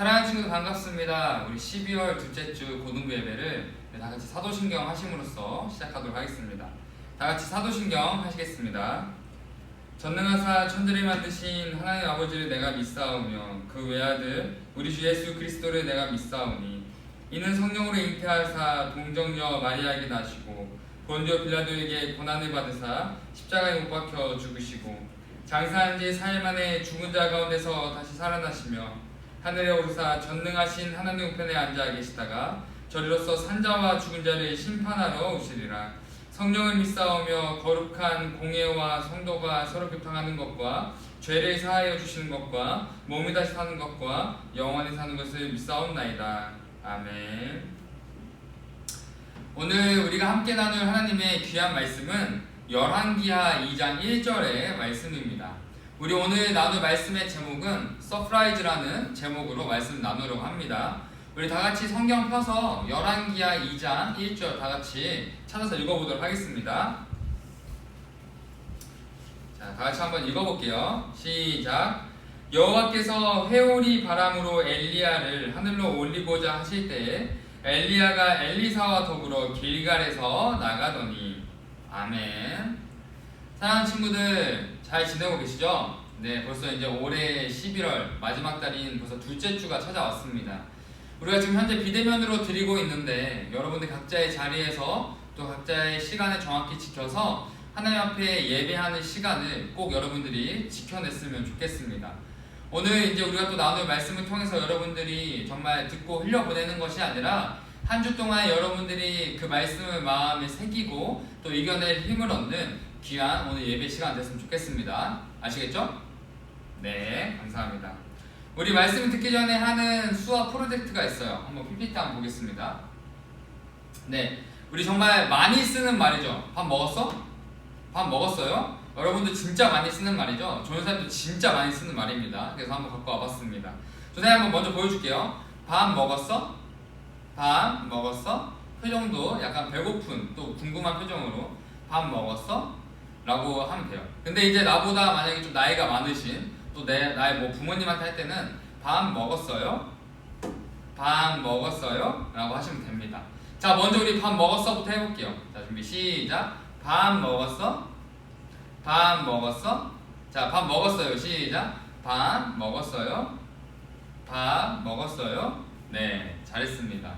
사랑하는 친구들 반갑습니다. 우리 12월 둘째 주 고등부 예배를 다 같이 사도신경 하심으로써 시작하도록 하겠습니다. 다 같이 사도신경 하시겠습니다. 전능하사 천지를 만드신 하나님 아버지를 내가 믿사오며 그 외아들 우리 주 예수 그리스도를 내가 믿사오니 이는 성령으로 잉태하사 동정녀 마리아에게 나시고 본디오 빌라도에게 고난을 받으사 십자가에 못 박혀 죽으시고 장사한 지 4일 만에 죽은 자 가운데서 다시 살아나시며 하늘에 오르사 전능하신 하나님 우편에 앉아 계시다가 저리로서 산자와 죽은 자를 심판하러 오시리라. 성령을 믿사오며 거룩한 공예와 성도가 서로 교통하는 것과 죄를 사하여 주시는 것과 몸이 다시 사는 것과 영원히 사는 것을 믿사옵나이다. 아멘. 오늘 우리가 함께 나눌 하나님의 귀한 말씀은 열왕기하 2장 1절의 말씀입니다. 우리 오늘 나눌 말씀의 제목은 서프라이즈라는 제목으로 말씀 나누려고 합니다. 우리 다 같이 성경 펴서 열왕기하 2장 1절 다 같이 찾아서 읽어보도록 하겠습니다. 자, 다 같이 한번 읽어볼게요. 시작. 여호와께서 회오리 바람으로 엘리야를 하늘로 올리고자 하실 때에 엘리야가 엘리사와 더불어 길갈에서 나가더니 아멘. 사랑하는 친구들 잘 지내고 계시죠? 네, 벌써 이제 올해 11월 마지막 달인 벌써 둘째 주가 찾아왔습니다. 우리가 지금 현재 비대면으로 드리고 있는데 여러분들 각자의 자리에서 또 각자의 시간을 정확히 지켜서 하나님 앞에 예배하는 시간을 꼭 여러분들이 지켜냈으면 좋겠습니다. 오늘 이제 우리가 또 나눌 말씀을 통해서 여러분들이 정말 듣고 흘려보내는 것이 아니라 한 주 동안 여러분들이 그 말씀을 마음에 새기고 또 이겨낼 힘을 얻는 귀한 오늘 예배 시간 됐으면 좋겠습니다. 아시겠죠? 네, 감사합니다. 우리 말씀을 듣기 전에 하는 수업 프로젝트가 있어요. 한번 PPT 한번 보겠습니다. 네, 우리 정말 많이 쓰는 말이죠. 밥 먹었어? 밥 먹었어요? 여러분들 진짜 많이 쓰는 말이죠. 조연사님도 진짜 많이 쓰는 말입니다. 그래서 한번 갖고 와봤습니다. 조연사님 한번 먼저 보여줄게요. 밥 먹었어? 밥 먹었어? 표정도 약간 배고픈 또 궁금한 표정으로 밥 먹었어? 라고 하면 돼요. 근데 이제 나보다 만약에 좀 나이가 많으신 또 내 나의 뭐 부모님한테 할 때는 밥 먹었어요? 밥 먹었어요? 라고 하시면 됩니다. 자, 먼저 우리 밥 먹었어부터 해볼게요. 자, 준비 시작. 밥 먹었어? 밥 먹었어? 자, 밥 먹었어요. 시작. 밥 먹었어요? 밥 먹었어요? 네, 잘했습니다.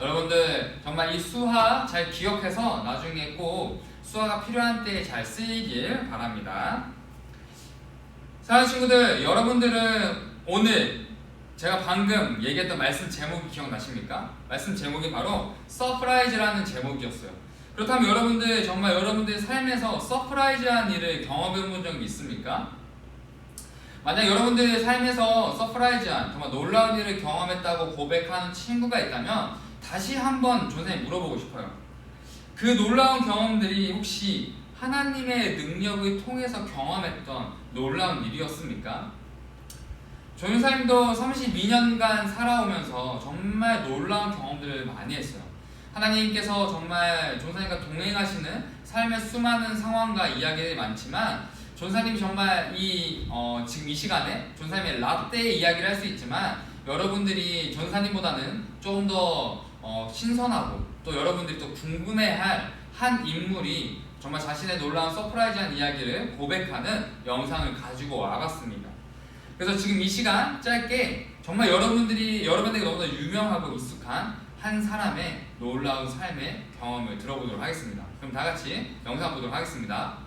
여러분들 정말 이 수화 잘 기억해서 나중에 꼭 수화가 필요한 때잘 쓰이길 바랍니다. 사랑하는 친구들, 여러분들은 오늘 제가 방금 얘기했던 말씀 제목이 기억나십니까? 말씀 제목이 바로 서프라이즈라는 제목이었어요. 그렇다면 여러분들 정말 여러분들 삶에서 서프라이즈한 일을 경험해 본 적이 있습니까? 만약 여러분들 삶에서 서프라이즈한 정말 놀라운 일을 경험했다고 고백하는 친구가 있다면 다시 한번 조선에 물어보고 싶어요. 그 놀라운 경험들이 혹시 하나님의 능력을 통해서 경험했던 놀라운 일이었습니까? 조윤사님도 32년간 살아오면서 정말 놀라운 경험들을 많이 했어요. 하나님께서 정말 조사님과 동행하시는 삶의 수많은 상황과 이야기들이 많지만 존사님이 정말 이 어, 지금 이 시간에 존사님의 라떼의 이야기를 할 수 있지만 여러분들이 존사님보다는 조금 더 어, 신선하고 또 여러분들이 또 궁금해할 한 인물이 정말 자신의 놀라운 서프라이즈한 이야기를 고백하는 영상을 가지고 와봤습니다. 그래서 지금 이 시간 짧게 정말 여러분들이 여러분에게 너무나 유명하고 익숙한 한 사람의 놀라운 삶의 경험을 들어보도록 하겠습니다. 그럼 다 같이 영상 보도록 하겠습니다.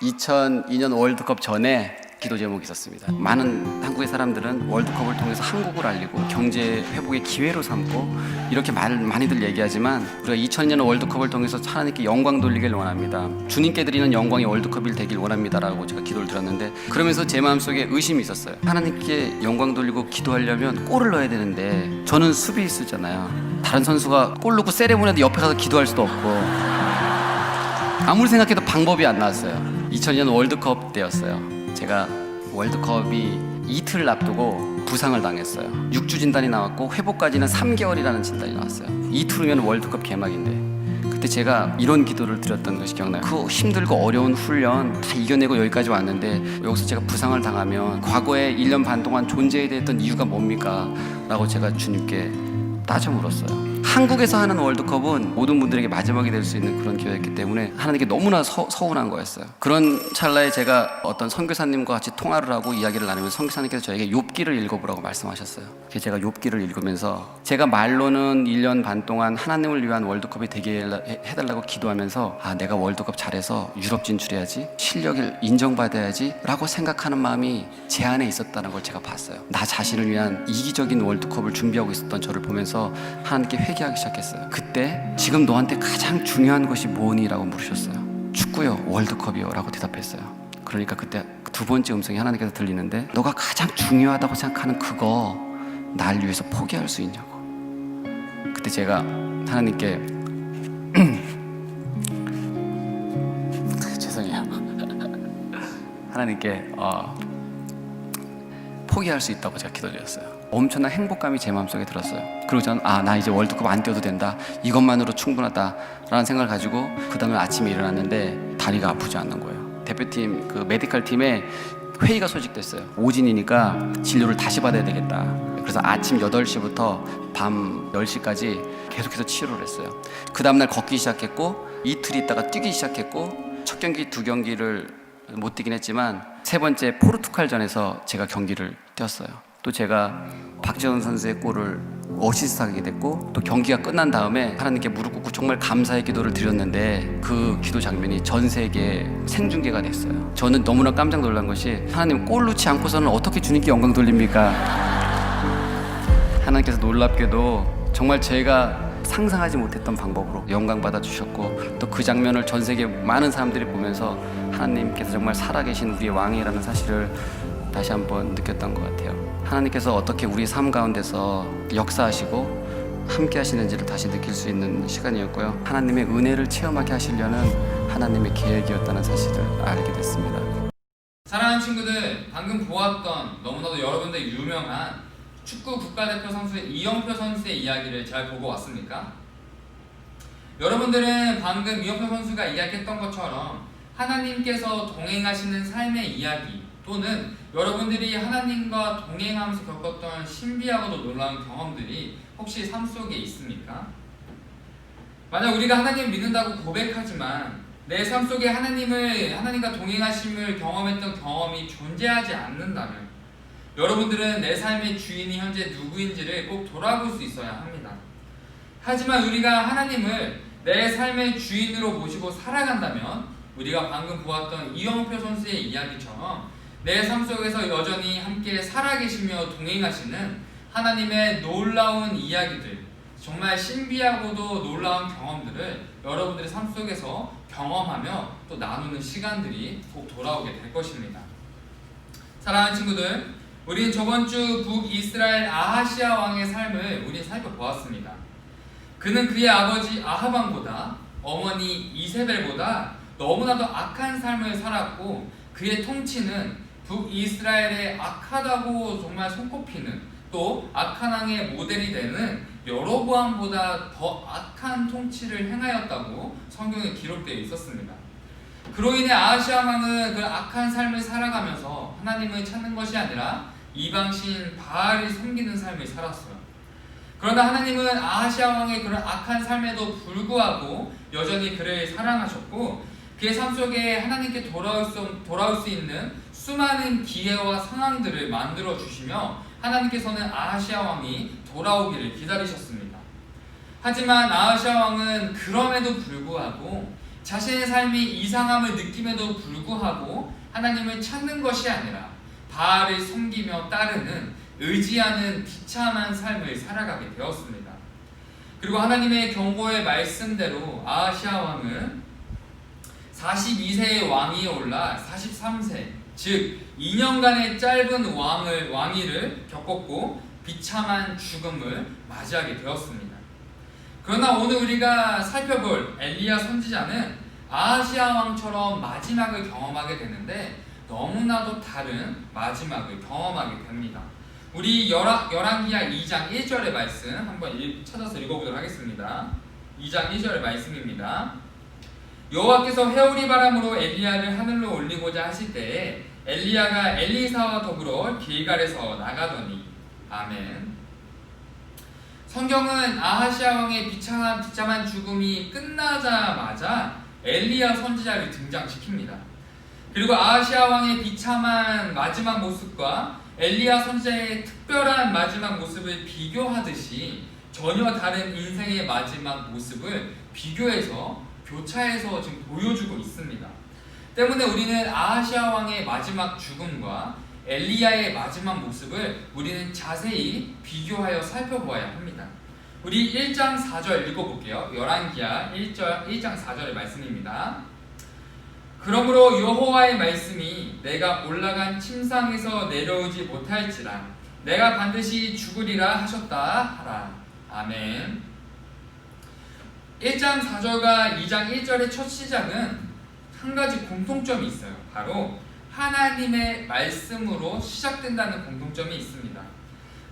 2002년 월드컵 전에 기도 제목이 있었습니다. 많은 한국의 사람들은 월드컵을 통해서 한국을 알리고 경제 회복의 기회로 삼고 이렇게 말 많이들 얘기하지만 우리가 2002년 월드컵을 통해서 하나님께 영광 돌리길 원합니다. 주님께 드리는 영광이 월드컵이 되길 원합니다라고 제가 기도를 드렸는데 그러면서 제 마음속에 의심이 있었어요. 하나님께 영광 돌리고 기도하려면 골을 넣어야 되는데 저는 수비수잖아요. 다른 선수가 골 넣고 세레모니에도 옆에 가서 기도할 수도 없고 아무리 생각해도 방법이 안 나왔어요. 2002년 월드컵 때였어요. 제가 월드컵이 이틀 앞두고 부상을 당했어요. 6주 진단이 나왔고 회복까지는 3개월이라는 진단이 나왔어요. 이틀 후면 월드컵 개막인데 그때 제가 이런 기도를 드렸던 것이 기억나요. 그 힘들고 어려운 훈련 다 이겨내고 여기까지 왔는데 여기서 제가 부상을 당하면 과거에 1년 반 동안 존재해야 됐던 이유가 뭡니까? 라고 제가 주님께 따져 물었어요. 한국에서 하는 월드컵은 모든 분들에게 마지막이 될 수 있는 그런 기회였기 때문에 하나님께 너무나 서, 서운한 거였어요. 그런 찰나에 제가 어떤 선교사님과 같이 통화를 하고 이야기를 나누면서 선교사님께서 저에게 욥기를 읽어보라고 말씀하셨어요. 그래서 제가 욥기를 읽으면서 제가 말로는 1년 반 동안 하나님을 위한 월드컵이 되게 해- 해달라고 기도하면서 아 내가 월드컵 잘해서 유럽 진출해야지 실력을 인정받아야지 라고 생각하는 마음이 제 안에 있었다는 걸 제가 봤어요. 나 자신을 위한 이기적인 월드컵을 준비하고 있었던 저를 보면서 하나님께 회 개하기 시작했어요. 그때 지금 너한테 가장 중요한 것이 뭐니?라고 물으셨어요. 축구요, 월드컵이요 라고 대답했어요. 그러니까 그때 두 번째 음성이 하나님께서 들리는데 너가 가장 중요하다고 생각하는 그거 날 위해서 포기할 수 있냐고. 그때 제가 하나님께 죄송해요. 하나님께 어, 포기할 수 있다고 제가 기도드렸어요. 엄청난 행복감이 제 마음속에 들었어요. 그리고 저는 아 나 이제 월드컵 안 뛰어도 된다. 이것만으로 충분하다라는 생각을 가지고 그 다음에 아침에 일어났는데 다리가 아프지 않는 거예요. 대표팀 그 메디컬 팀에 회의가 소집됐어요. 오진이니까 진료를 다시 받아야 되겠다. 그래서 아침 8시부터 밤 10시까지 계속해서 치료를 했어요. 그 다음날 걷기 시작했고 이틀 있다가 뛰기 시작했고 첫 경기 두 경기를 못 뛰긴 했지만 세 번째 포르투갈전에서 제가 경기를 뛰었어요. 또 제가 박지원 선수의 골을 어시스트하게 됐고 또 경기가 끝난 다음에 하나님께 무릎 꿇고 정말 감사의 기도를 드렸는데 그 기도 장면이 전 세계에 생중계가 됐어요. 저는 너무나 깜짝 놀란 것이 하나님 골 넣지 않고서는 어떻게 주님께 영광 돌립니까? 하나님께서 놀랍게도 정말 제가 상상하지 못했던 방법으로 영광 받아 주셨고 또 그 장면을 전 세계 많은 사람들이 보면서 하나님께서 정말 살아계신 우리의 왕이라는 사실을 다시 한번 느꼈던 것 같아요. 하나님께서 어떻게 우리 삶 가운데서 역사하시고 함께 하시는지를 다시 느낄 수 있는 시간이었고요. 하나님의 은혜를 체험하게 하시려는 하나님의 계획이었다는 사실을 알게 됐습니다. 사랑하는 친구들, 방금 보았던 너무나도 여러분들 유명한 축구 국가대표 선수의 이영표 선수의 이야기를 잘 보고 왔습니까? 여러분들은 방금 이영표 선수가 이야기했던 것처럼 하나님께서 동행하시는 삶의 이야기 또는 여러분들이 하나님과 동행하면서 겪었던 신비하고도 놀라운 경험들이 혹시 삶 속에 있습니까? 만약 우리가 하나님 믿는다고 고백하지만 내 삶 속에 하나님을 하나님과 동행하심을 경험했던 경험이 존재하지 않는다면 여러분들은 내 삶의 주인이 현재 누구인지를 꼭 돌아볼 수 있어야 합니다. 하지만 우리가 하나님을 내 삶의 주인으로 모시고 살아간다면 우리가 방금 보았던 이영표 선수의 이야기처럼 내 삶 속에서 여전히 함께 살아계시며 동행하시는 하나님의 놀라운 이야기들 정말 신비하고도 놀라운 경험들을 여러분들의 삶 속에서 경험하며 또 나누는 시간들이 꼭 돌아오게 될 것입니다. 사랑하는 친구들, 우리는 저번 주 북이스라엘 아하시아 왕의 삶을 우리 살펴보았습니다. 그는 그의 아버지 아하방보다 어머니 이세벨보다 너무나도 악한 삶을 살았고 그의 통치는 북이스라엘의 악하다고 정말 손꼽히는 또 악한 왕의 모델이 되는 여로보암보다 더 악한 통치를 행하였다고 성경에 기록되어 있었습니다. 그로 인해 아하시아 왕은 그 악한 삶을 살아가면서 하나님을 찾는 것이 아니라 이방신 바알을 섬기는 삶을 살았어요. 그러나 하나님은 아하시아 왕의 그런 악한 삶에도 불구하고 여전히 그를 사랑하셨고 그의 삶 속에 하나님께 돌아올 수, 돌아올 수 있는 수많은 기회와 상황들을 만들어 주시며 하나님께서는 아하시아 왕이 돌아오기를 기다리셨습니다. 하지만 아하시아 왕은 그럼에도 불구하고 자신의 삶이 이상함을 느낌에도 불구하고 하나님을 찾는 것이 아니라 바알을 섬기며 따르는 의지하는 비참한 삶을 살아가게 되었습니다. 그리고 하나님의 경고의 말씀대로 아하시아 왕은 42세의 왕위에 올라 43세, 즉 2년간의 짧은 왕을 왕위를 겪었고 비참한 죽음을 맞이하게 되었습니다. 그러나 오늘 우리가 살펴볼 엘리야 선지자는 아하시아 왕처럼 마지막을 경험하게 되는데 너무나도 다른 마지막을 경험하게 됩니다. 우리 열왕, 열왕기하 2장 1절의 말씀 한번 읽- 찾아서 읽어보도록 하겠습니다. 2장 1절의 말씀입니다. 여호와께서 회오리 바람으로 엘리야를 하늘로 올리고자 하실 때에 엘리야가 엘리사와 더불어 길갈에서 나가더니 아멘. 성경은 아하시아 왕의 비참한, 비참한 죽음이 끝나자마자 엘리야 선지자를 등장시킵니다. 그리고 아하시아 왕의 비참한 마지막 모습과 엘리야 선지자의 특별한 마지막 모습을 비교하듯이 전혀 다른 인생의 마지막 모습을 비교해서 교차해서 지금 보여주고 있습니다. 때문에 우리는 아하시아 왕의 마지막 죽음과 엘리야의 마지막 모습을 우리는 자세히 비교하여 살펴보아야 합니다. 우리 1장 4절 읽어볼게요. 열왕기야 1절 1장 4절의 말씀입니다. 그러므로 여호와의 말씀이 내가 올라간 침상에서 내려오지 못할지라 내가 반드시 죽으리라 하셨다 하라. 아멘. 1장 4절과 2장 1절의 첫 시작은 한 가지 공통점이 있어요. 바로 하나님의 말씀으로 시작된다는 공통점이 있습니다.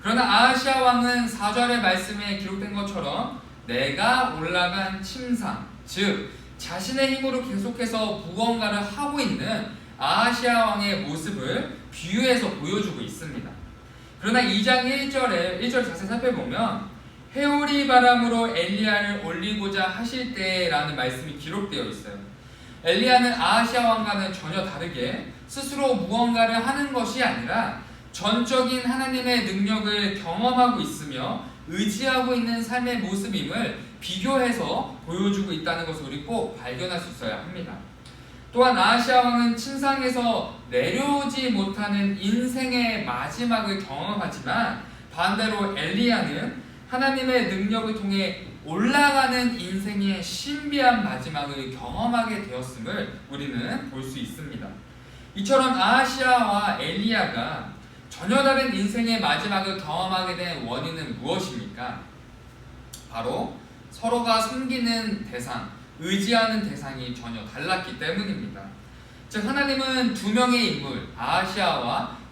그러나 아하시아 왕은 4절의 말씀에 기록된 것처럼 내가 올라간 침상, 즉 자신의 힘으로 계속해서 무언가를 하고 있는 아하시아 왕의 모습을 비유해서 보여주고 있습니다. 그러나 2장 1절에 1절 자세히 살펴보면 해오리 바람으로 엘리야를 올리고자 하실 때라는 말씀이 기록되어 있어요. 엘리야는 아하시아 왕과는 전혀 다르게 스스로 무언가를 하는 것이 아니라 전적인 하나님의 능력을 경험하고 있으며 의지하고 있는 삶의 모습임을 비교해서 보여주고 있다는 것을 우리 꼭 발견할 수 있어야 합니다. 또한 아하시아 왕은 침상에서 내려오지 못하는 인생의 마지막을 경험하지만 반대로 엘리야는 하나님의 능력을 통해 올라가는 인생의 신비한 마지막을 경험하게 되었음을 우리는 볼 수 있습니다. 이처럼 아하시아와 엘리야가 전혀 다른 인생의 마지막을 경험하게 된 원인은 무엇입니까? 바로 서로가 섬기는 대상, 의지하는 대상이 전혀 달랐기 때문입니다. 즉 하나님은 두 명의 인물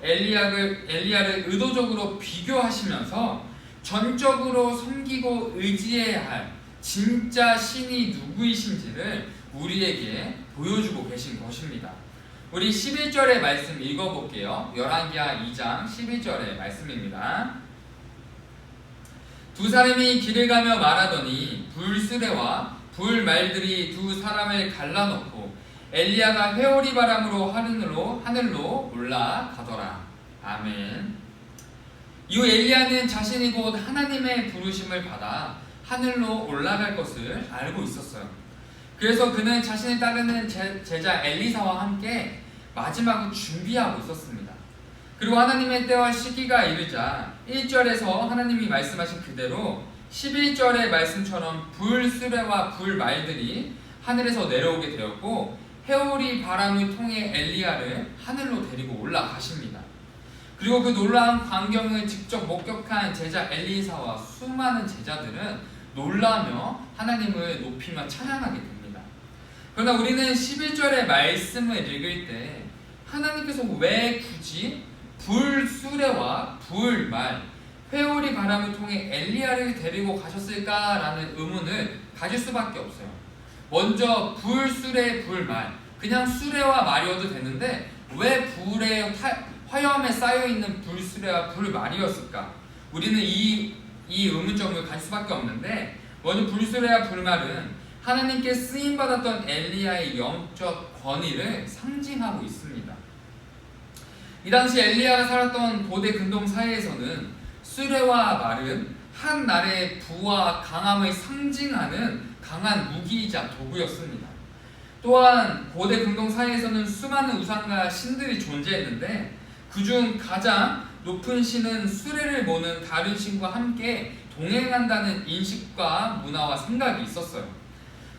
엘리야를, 엘리야를 의도적으로 비교하시면서 전적으로 섬기고 의지해야 할 진짜 신이 누구이신지를 우리에게 보여주고 계신 것입니다. 우리 11절의 말씀 읽어볼게요. 열왕기하 2장 11절의 말씀입니다. 두 사람이 길을 가며 말하더니 불수레와 불말들이 두 사람을 갈라놓고 엘리야가 회오리 바람으로 하늘로 올라가더라. 아멘. 이후 엘리야는 자신이 곧 하나님의 부르심을 받아 하늘로 올라갈 것을 알고 있었어요. 그래서 그는 자신을 따르는 제, 제자 엘리사와 함께 마지막을 준비하고 있었습니다. 그리고 하나님의 때와 시기가 이르자 1절에서 하나님이 말씀하신 그대로 11절의 말씀처럼 불수레와 불말들이 하늘에서 내려오게 되었고 해오리 바람을 통해 엘리야를 하늘로 데리고 올라가십니다. 그리고 그 놀라운 광경을 직접 목격한 제자 엘리사와 수많은 제자들은 놀라며 하나님을 높이며 찬양하게 됩니다. 그러나 우리는 11절의 말씀을 읽을 때 하나님께서 왜 굳이 불수레와 불말, 회오리 바람을 통해 엘리야를 데리고 가셨을까라는 의문을 가질 수밖에 없어요. 먼저 불수레 불말, 그냥 수레와 말이어도 되는데 왜 불에 화염에 쌓여 있는 불수레와 불말이었을까? 우리는 이, 이 의문점을 갈 수밖에 없는데 먼저 불수레와 불말은 하나님께 쓰임 받았던 엘리야의 영적 권위를 상징하고 있습니다. 이 당시 엘리야가 살았던 고대 근동 사회에서는 수레와 말은 한 나라의 부와 강함을 상징하는 강한 무기이자 도구였습니다. 또한 고대 근동 사회에서는 수많은 우상과 신들이 존재했는데 그중 가장 높은 신은 수레를 모는 다른 신과 함께 동행한다는 인식과 문화와 생각이 있었어요.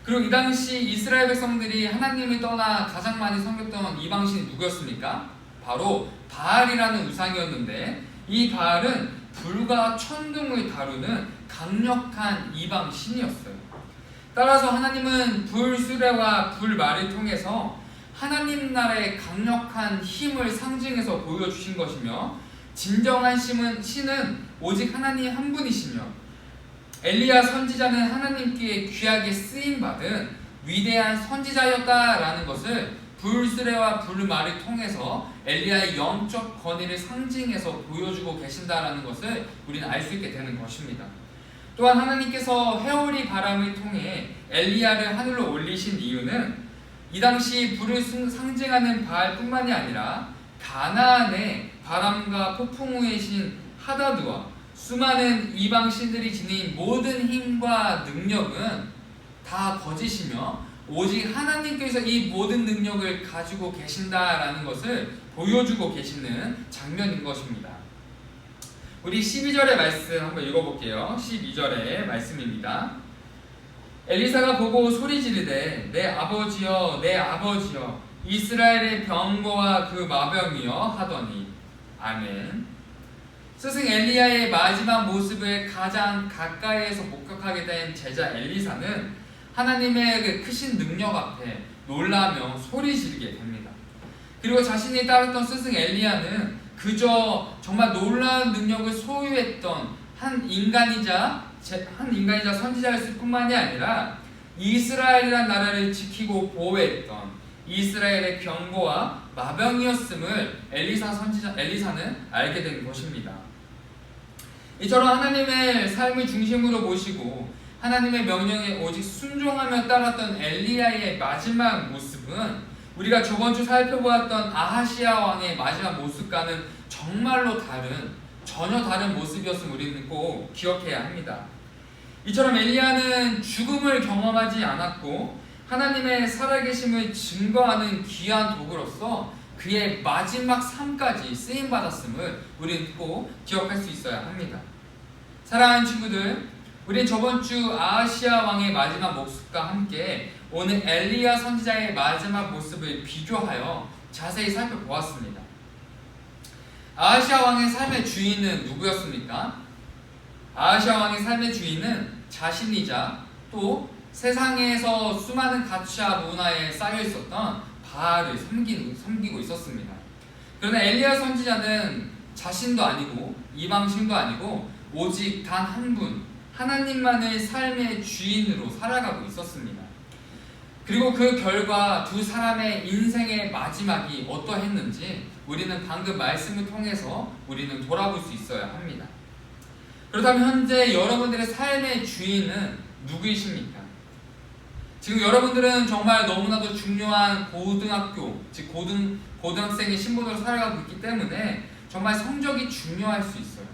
그리고 이 당시 이스라엘 백성들이 하나님을 떠나 가장 많이 섬겼던 이방신이 누구였습니까? 바로 바알이라는 우상이었는데 이 바알은 불과 천둥을 다루는 강력한 이방 신이었어요. 따라서 하나님은 불수레와 불말을 통해서 하나님 나라의 강력한 힘을 상징해서 보여주신 것이며 진정한 신은, 신은 오직 하나님 한 분이시며 엘리야 선지자는 하나님께 귀하게 쓰임 받은 위대한 선지자였다라는 것을 불수레와 불말을 통해서 엘리야의 영적 권위를 상징해서 보여주고 계신다라는 것을 우리는 알 수 있게 되는 것입니다. 또한 하나님께서 회오리 바람을 통해 엘리야를 하늘로 올리신 이유는 이 당시 불을 승- 상징하는 바알뿐만이 아니라 가나안의 바람과 폭풍 후의 신 하다드와 수많은 이방 신들이 지닌 모든 힘과 능력은 다 거짓이며 오직 하나님께서 이 모든 능력을 가지고 계신다라는 것을 보여주고 계시는 장면인 것입니다. 우리 12절의 말씀 한번 읽어볼게요. 12절의 말씀입니다. 엘리사가 보고 소리 지르되 내 아버지여 내 아버지여 이스라엘의 병거와 그 마병이여 하더니 아멘. 스승 엘리야의 마지막 모습을 가장 가까이에서 목격하게 된 제자 엘리사는 하나님의 그 크신 능력 앞에 놀라며 소리 지르게 됩니다. 그리고 자신이 따랐던 스승 엘리야는 그저 정말 놀라운 능력을 소유했던 한 인간이자 제- 한 인간이자 선지자였을 뿐만이 아니라 이스라엘이라는 나라를 지키고 보호했던 이스라엘의 병거와 마병이었음을 엘리사 선지자 엘리사는 알게 된 것입니다. 이처럼 하나님의 삶을 중심으로 모시고 하나님의 명령에 오직 순종하며 따랐던 엘리야의 마지막 모습은 우리가 저번 주 살펴보았던 아하시아 왕의 마지막 모습과는 정말로 다른 전혀 다른 모습이었음을 우리는 꼭 기억해야 합니다. 이처럼 엘리야는 죽음을 경험하지 않았고 하나님의 살아계심을 증거하는 귀한 도구로서 그의 마지막 삶까지 쓰임 받았음을 우리는 꼭 기억할 수 있어야 합니다. 사랑하는 친구들, 우린 저번 주 아하시아 왕의 마지막 모습과 함께 오늘 엘리야 선지자의 마지막 모습을 비교하여 자세히 살펴보았습니다. 아하시아 왕의 삶의 주인은 누구였습니까? 아하시아 왕의 삶의 주인은 자신이자 또 세상에서 수많은 가치와 문화에 쌓여 있었던 바알을 섬기고, 섬기고 있었습니다. 그러나 엘리야 선지자는 자신도 아니고 이방신도 아니고 오직 단 한 분, 하나님만을 삶의 주인으로 살아가고 있었습니다. 그리고 그 결과 두 사람의 인생의 마지막이 어떠했는지 우리는 방금 말씀을 통해서 우리는 돌아볼 수 있어야 합니다. 그렇다면 현재 여러분들의 삶의 주인은 누구이십니까? 지금 여러분들은 정말 너무나도 중요한 고등학교, 즉 고등 고등학생의 신분으로 살아가고 있기 때문에 정말 성적이 중요할 수 있어요.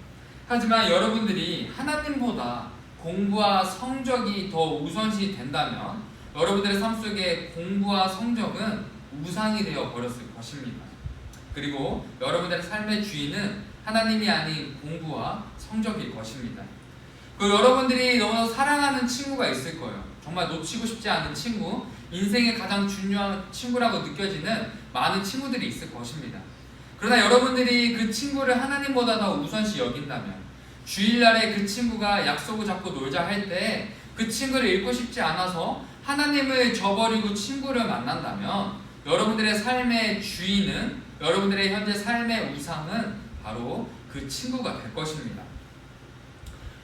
하지만 여러분들이 하나님보다 공부와 성적이 더 우선시 된다면 여러분들의 삶 속에 공부와 성적은 우상이 되어 버렸을 것입니다. 그리고 여러분들의 삶의 주인은 하나님이 아닌 공부와 성적일 것입니다. 그 여러분들이 너무나 사랑하는 친구가 있을 거예요. 정말 놓치고 싶지 않은 친구, 인생의 가장 중요한 친구라고 느껴지는 많은 친구들이 있을 것입니다. 그러나 여러분들이 그 친구를 하나님보다 더 우선시 여긴다면 주일날에 그 친구가 약속을 잡고 놀자 할 때 그 친구를 잃고 싶지 않아서 하나님을 저버리고 친구를 만난다면 여러분들의 삶의 주인은 여러분들의 현재 삶의 우상은 바로 그 친구가 될 것입니다.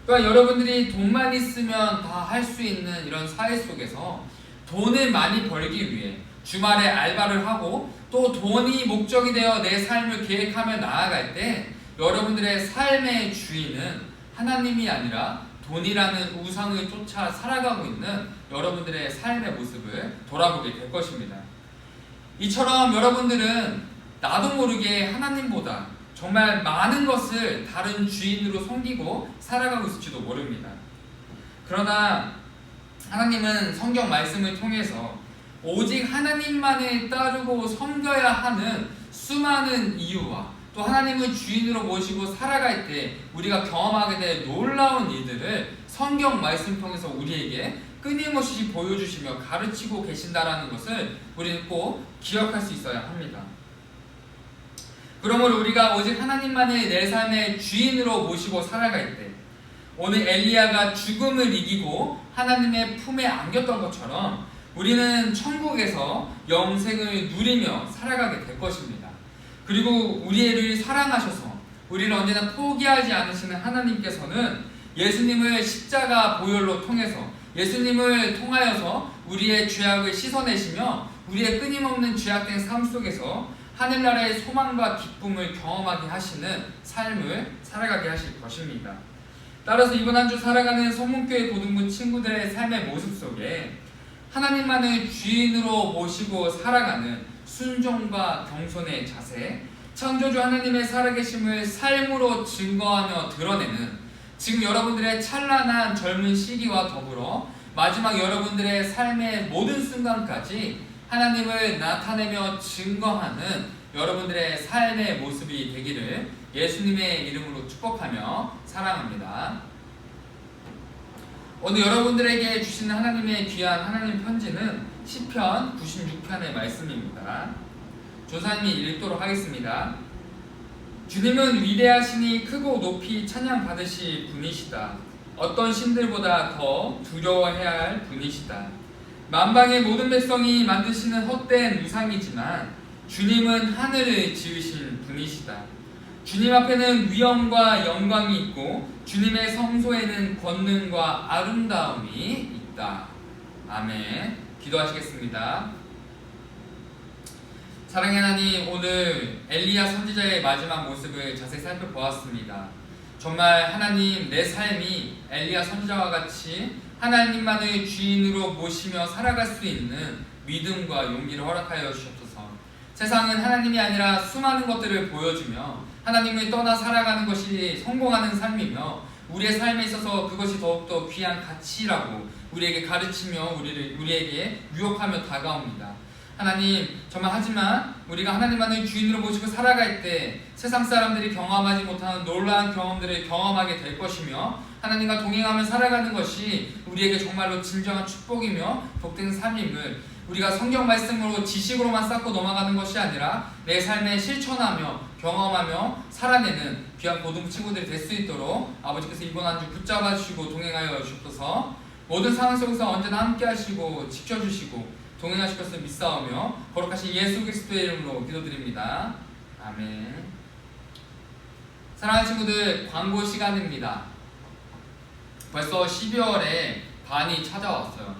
그러니까 여러분들이 돈만 있으면 다 할 수 있는 이런 사회 속에서 돈을 많이 벌기 위해 주말에 알바를 하고 또 돈이 목적이 되어 내 삶을 계획하며 나아갈 때 여러분들의 삶의 주인은 하나님이 아니라 돈이라는 우상을 쫓아 살아가고 있는 여러분들의 삶의 모습을 돌아보게 될 것입니다. 이처럼 여러분들은 나도 모르게 하나님보다 정말 많은 것을 다른 주인으로 섬기고 살아가고 있을지도 모릅니다. 그러나 하나님은 성경 말씀을 통해서 오직 하나님만을 따르고 섬겨야 하는 수많은 이유와 또 하나님을 주인으로 모시고 살아갈 때 우리가 경험하게 될 놀라운 일들을 성경 말씀 통해서 우리에게 끊임없이 보여주시며 가르치고 계신다라는 것을 우리는 꼭 기억할 수 있어야 합니다. 그러므로 우리가 오직 하나님만을 내 삶의 주인으로 모시고 살아갈 때 오늘 엘리야가 죽음을 이기고 하나님의 품에 안겼던 것처럼 우리는 천국에서 영생을 누리며 살아가게 될 것입니다. 그리고 우리를 사랑하셔서 우리를 언제나 포기하지 않으시는 하나님께서는 예수님을 십자가 보혈로 통해서 예수님을 통하여서 우리의 죄악을 씻어내시며 우리의 끊임없는 죄악된 삶 속에서 하늘나라의 소망과 기쁨을 경험하게 하시는 삶을 살아가게 하실 것입니다. 따라서 이번 한 주 살아가는 소문교회 고등부 친구들의 삶의 모습 속에 하나님만을 주인으로 모시고 살아가는 순종과 경손의 자세, 창조주 하나님의 살아계심을 삶으로 증거하며 드러내는 지금 여러분들의 찬란한 젊은 시기와 더불어 마지막 여러분들의 삶의 모든 순간까지 하나님을 나타내며 증거하는 여러분들의 삶의 모습이 되기를 예수님의 이름으로 축복하며 사랑합니다. 오늘 여러분들에게 주시는 하나님의 귀한 하나님 편지는 시편 96편의 말씀입니다. 조사님이 읽도록 하겠습니다. 주님은 위대하시니 크고 높이 찬양 받으실 분이시다. 어떤 신들보다 더 두려워해야 할 분이시다. 만방의 모든 백성이 만드시는 헛된 우상이지만 주님은 하늘을 지으신 분이시다. 주님 앞에는 위엄과 영광이 있고 주님의 성소에는 권능과 아름다움이 있다. 아멘. 기도하시겠습니다. 사랑의 하나님, 오늘 엘리야 선지자의 마지막 모습을 자세히 살펴보았습니다. 정말 하나님 내 삶이 엘리야 선지자와 같이 하나님만을 주인으로 모시며 살아갈 수 있는 믿음과 용기를 허락하여 주옵소서. 세상은 하나님이 아니라 수많은 것들을 보여주며 하나님을 떠나 살아가는 것이 성공하는 삶이며 우리의 삶에 있어서 그것이 더욱더 귀한 가치라고 우리에게 가르치며 우리를 우리에게 유혹하며 다가옵니다. 하나님 정말 하지만 우리가 하나님만을 주인으로 모시고 살아갈 때 세상 사람들이 경험하지 못하는 놀라운 경험들을 경험하게 될 것이며 하나님과 동행하며 살아가는 것이 우리에게 정말로 진정한 축복이며 복된 삶임을 우리가 성경 말씀으로 지식으로만 쌓고 넘어가는 것이 아니라 내 삶에 실천하며 경험하며 살아내는 귀한 고등 친구들이 될 수 있도록 아버지께서 이번 한 주 붙잡아 주시고 동행하여 주옵소서. 모든 상황 속에서 언제나 함께 하시고 지켜주시고 것을 믿사오며 거룩하신 예수 그리스도의 이름으로 기도드립니다. 아멘. 사랑하는 친구들 광고 시간입니다. 벌써 12월에 반이 찾아왔어요.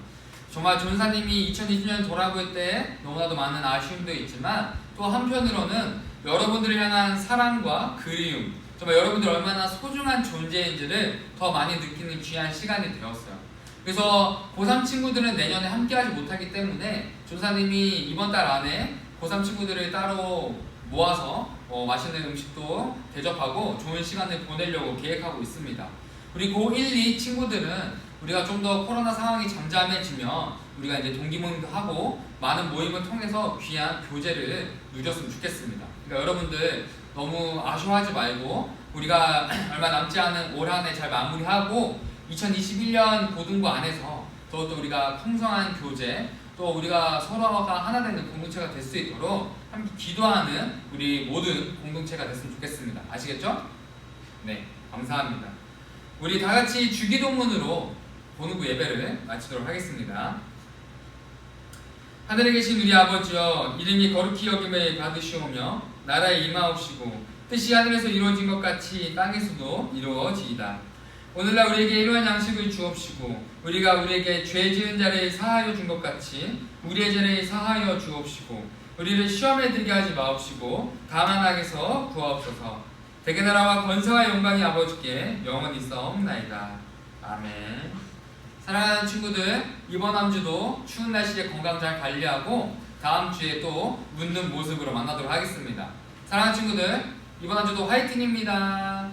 정말 전사님이 2020년 돌아볼 때 너무나도 많은 아쉬움도 있지만 또 한편으로는 여러분들을 향한 사랑과 그리움 정말 여러분들 얼마나 소중한 존재인지를 더 많이 느끼는 귀한 시간이 되었어요. 그래서 고3 친구들은 내년에 함께하지 못하기 때문에 조사님이 이번 달 안에 고3 친구들을 따로 모아서 어, 맛있는 음식도 대접하고 좋은 시간을 보내려고 계획하고 있습니다. 우리 고1, 2 친구들은 우리가 좀 더 코로나 상황이 잠잠해지면 우리가 이제 동기 모임도 하고 많은 모임을 통해서 귀한 교제를 누렸으면 좋겠습니다. 그러니까 여러분들 너무 아쉬워하지 말고 우리가 얼마 남지 않은 올 한 해 잘 마무리하고 2021년 고등부 안에서 더욱더 우리가 풍성한 교제 또 우리가 서로가 하나 되는 공동체가 될 수 있도록 함께 기도하는 우리 모든 공동체가 됐으면 좋겠습니다. 아시겠죠? 네, 감사합니다. 우리 다 같이 주기도문으로 본우부 예배를 마치도록 하겠습니다. 하늘에 계신 우리 아버지여 이름이 거룩히 여김을 받으시오며 나라에 임하옵시고 뜻이 하늘에서 이루어진 것 같이 땅에서도 이루어지이다. 오늘날 우리에게 일용할 양식을 주옵시고 우리가 우리에게 죄 지은 자를 사하여 준 것 같이 우리의 죄를 사하여 주옵시고 우리를 시험에 들게 하지 마옵시고 다만 악에서 구하옵소서. 대개 나라와 권세와 영광이 아버지께 영원히 싸움나이다. 아멘. 사랑하는 친구들 이번 한 주도 추운 날씨에 건강 잘 관리하고 다음 주에 또 묻는 모습으로 만나도록 하겠습니다. 사랑하는 친구들 이번 한 주도 화이팅입니다